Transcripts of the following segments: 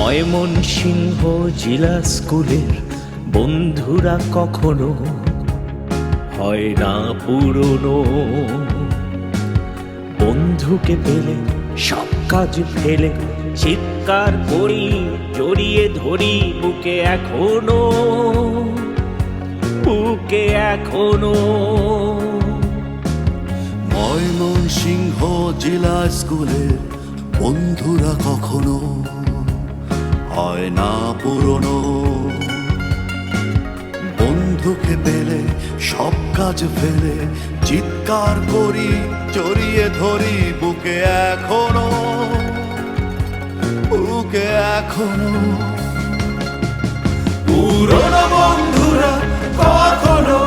ময়মন সিংহ জেলা স্কুলের বন্ধুরা কখনো হয় না পুরনো। বন্ধুকে পেলে সব কাজ ফেলে, চিৎকার করি, জড়িয়ে ধরি বুকে এখনও। বুকে এখনও। ময়মনসিংহ জেলা স্কুলের বন্ধুরা কখনো হয় না পুরনো। বন্ধুকে পেলে, সব কাজ ফেলে, চিৎকার করি, চড়িয়ে ধরি, বুকে এখনও বুকে এখনও। পুরনো বন্ধুরা কখনো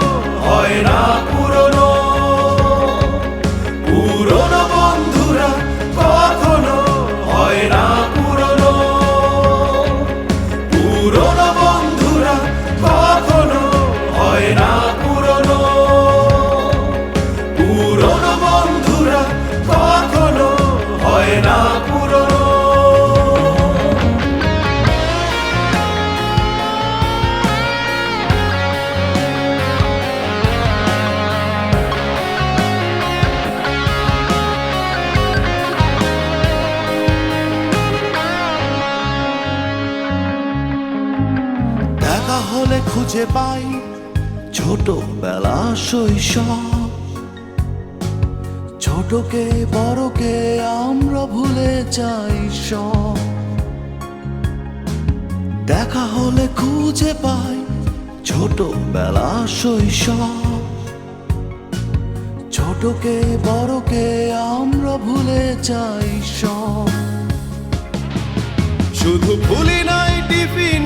খুঁজে পাই ছোটবেলা শৈশব। ছোটকে, বড়কে আমরা ভুলে যাই সব। দেখা হলে খুঁজে পাই ছোটবেলা শৈশব। ছোটকে, বড়কে আমরা ভুলে যাই সব। শুধু ভুলি নাই টিফিন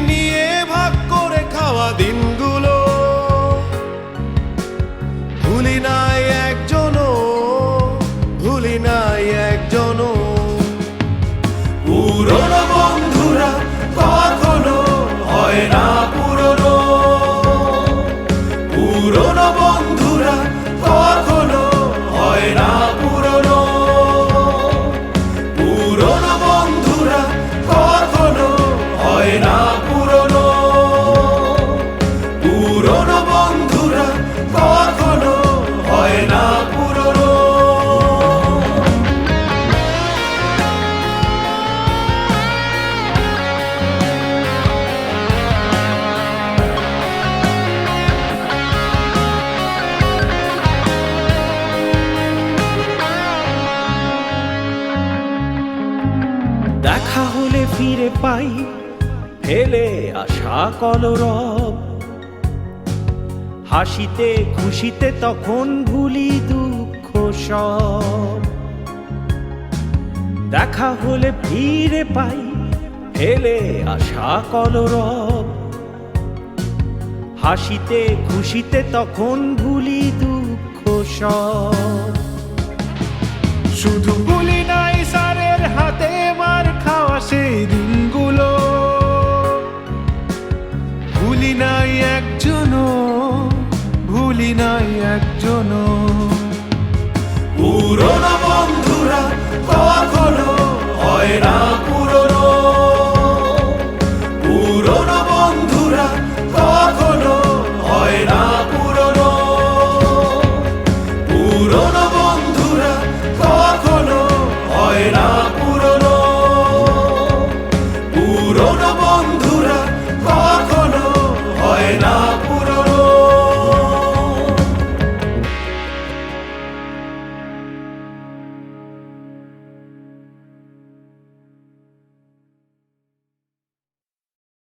পুরনো বন্ধুরা ফিরে পাই, ফেলে আসা কলরব। হাসিতে খুশিতে তখন ভুলি দুঃখ সব। দেখা হলে ফিরে পাই, ফেলে আসা কলরব। হাসিতে খুশিতে তখন ভুলি দুঃখ সব। শুধু ভুলি নাই ভুলি নাই একজন ভুলি নাই একজন পুরনো